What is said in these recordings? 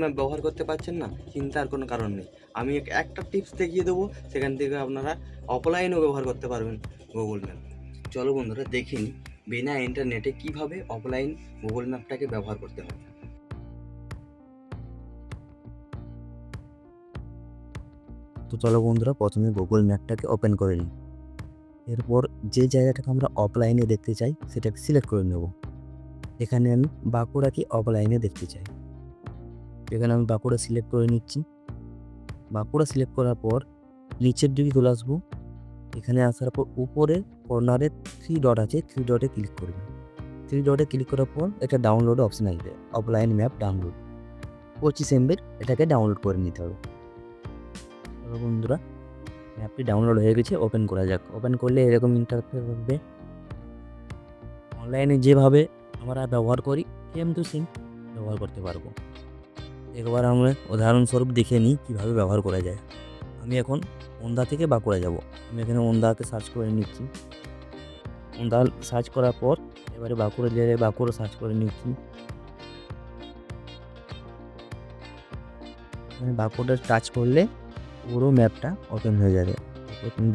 Map ব্যবহার করতে পারছেন না, চিন্তার কোনো কারণ নেই। আমি একটা টিপস দেখিয়ে দেবো, সেখান থেকে আপনারা অফলাইনও ব্যবহার করতে পারবেন গুগল ম্যাপ চলো বন্ধুরা দেখিনি বিনা ইন্টারনেটে কীভাবে অফলাইন গুগল ম্যাপটাকে ব্যবহার করতে হবে তো চলো বন্ধুরা, প্রথমে গুগল ম্যাপটাকে ওপেন করে নিই। এরপর যে জায়গাটাকে আমরা অফলাইনে দেখতে চাই, সেটাকে সিলেক্ট করে নেব। এখানে আমি বাঁকুড়াকে অফলাইনে দেখতে চাই। এখানে আমি বাঁকুড়া সিলেক্ট করে নিচ্ছি। বাঁকুড়া সিলেক্ট করার পর নিচের দিকে চলে আসব। এখানে আসার পর উপরে কর্নারে থ্রি ডট আছে থ্রি ডটে ক্লিক করবে। থ্রি ডটে ক্লিক করার পর এটা ডাউনলোড অপশন আসবে অফলাইন ম্যাপ ডাউনলোড পঁচিশ এমবির এটাকে ডাউনলোড করে নিতে হবে। বন্ধুরা ম্যাপটি ডাউনলোড হয়ে গেছে ওপেন করা যাক। ওপেন করলে এরকম ইন্টারফেস হবে। অনলাইনে যেভাবে আমরা ব্যবহার করি সেম টু সেম ব্যবহার করতে পারব। একবার আমরা উদাহরণস্বরূপ দেখে নিই কীভাবে ব্যবহার করা যায়। আমি এখন ওন্দা থেকে বাঁকুড়া যাব। আমি এখানে ওন্দাতে সার্চ করে নিচ্ছি। ওন্দা সার্চ করার পর এবারে বাঁকুড়া জেলায় বাঁকুড়া সার্চ করে নিচ্ছি। বাঁকুড়া টাচ করলে পুরো ম্যাপটা ওপেন হয়ে যাবে।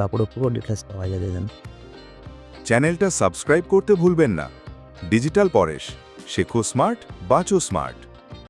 বাঁকুড়া পুরো ডিটেলস পাওয়া যাবে চ্যানেলটা সাবস্ক্রাইব করতে ভুলবেন না। ডিজিটাল পরেশ। শেখো স্মার্ট বাঁচো স্মার্ট।